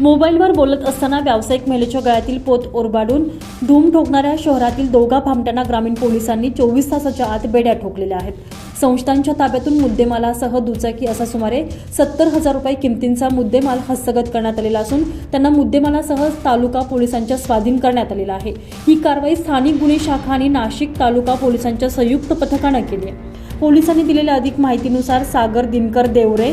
मोबाईलवर बोलत असताना व्यावसायिक महिलेच्या गळ्यातील पोत ओरबाडून धूम ठोकणाऱ्या शहरातील दोघा भामट्यांना ग्रामीण पोलिसांनी चोवीस तासाच्या आत बेड्या ठोकलेल्या आहेत. संस्थांच्या ताब्यातून मुद्देमालासह दुचाकी असा सुमारे सत्तर हजार रुपये किमतींचा मुद्देमाल हस्तगत करण्यात आलेला असून त्यांना मुद्देमालासह तालुका पोलिसांच्या स्वाधीन करण्यात आलेला आहे. ही कारवाई स्थानिक गुन्हे शाखा आणि नाशिक तालुका पोलिसांच्या संयुक्त पथकानं केली आहे. पोलिसांनी दिलेल्या अधिक माहितीनुसार सागर दिनकर देवरे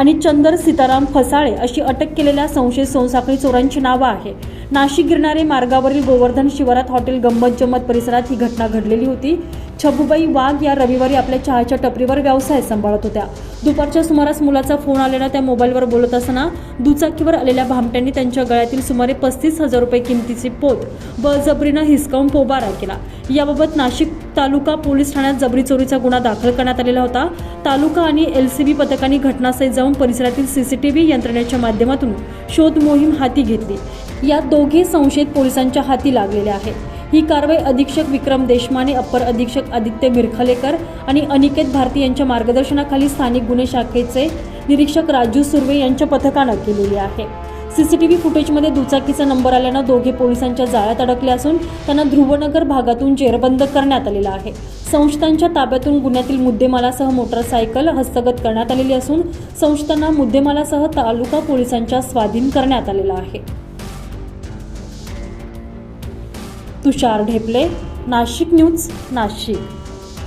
आणि चंदर सीताराम फसाळे अशी अटक केलेल्या संशयित सोनसाखळी चोरांची नावं आहे नाशिक गिरणारे मार्गावरील गोवर्धन शिवारात हॉटेल गंमत जम्मत परिसरात ही घटना घडलेली होती. छबुबाई वाघ या रविवारी आपल्या चहाच्या टपरीवर व्यवसाय सांभाळत होत्या. दुपारच्या सुमारास मुलाचा फोन आलेला त्या मोबाईलवर बोलत असताना दुचाकीवर आलेल्या भामट्यांनी त्यांच्या गळ्यातील सुमारे पस्तीस हजार रुपये किमतीचे पोत बळजबरीनं हिसकावून पोबारा केला. याबाबत नाशिक तालुका पोलीस ठाण्यात जबरी चोरीचा गुन्हा दाखल करण्यात आलेला होता. तालुका आणि एल सी बी पथकांनी घटनास्थळी जाऊन परिसरातील सीसीटीव्ही यंत्रणेच्या माध्यमातून शोध मोहीम हाती घेतली. यात दोघे संशयित पोलिसांच्या हाती लागलेल्या आहेत. ही कारवाई अधीक्षक विक्रम देशमाने अप्पर अधीक्षक आदित्य मिरखलेकर आणि अनिकेत भारती यांच्या मार्गदर्शनाखाली स्थानिक गुन्हे शाखेचे निरीक्षक राजू सुर्वे यांच्या पथकानं केलेली आहे. सीसीटीव्ही फुटेजमध्ये दुचाकीचा नंबर आल्यानं दोघे पोलिसांच्या जाळ्यात अडकले असून त्यांना ध्रुवनगर भागातून जेरबंद करण्यात आलेला आहे. संस्थांच्या ताब्यातून गुन्ह्यातील मुद्देमालासह मोटरसायकल हस्तगत करण्यात आलेली असून संस्थांना मुद्देमालासह तालुका पोलिसांच्या स्वाधीन करण्यात आलेला आहे. तुषार ढेपले नाशिक न्यूज नाशिक.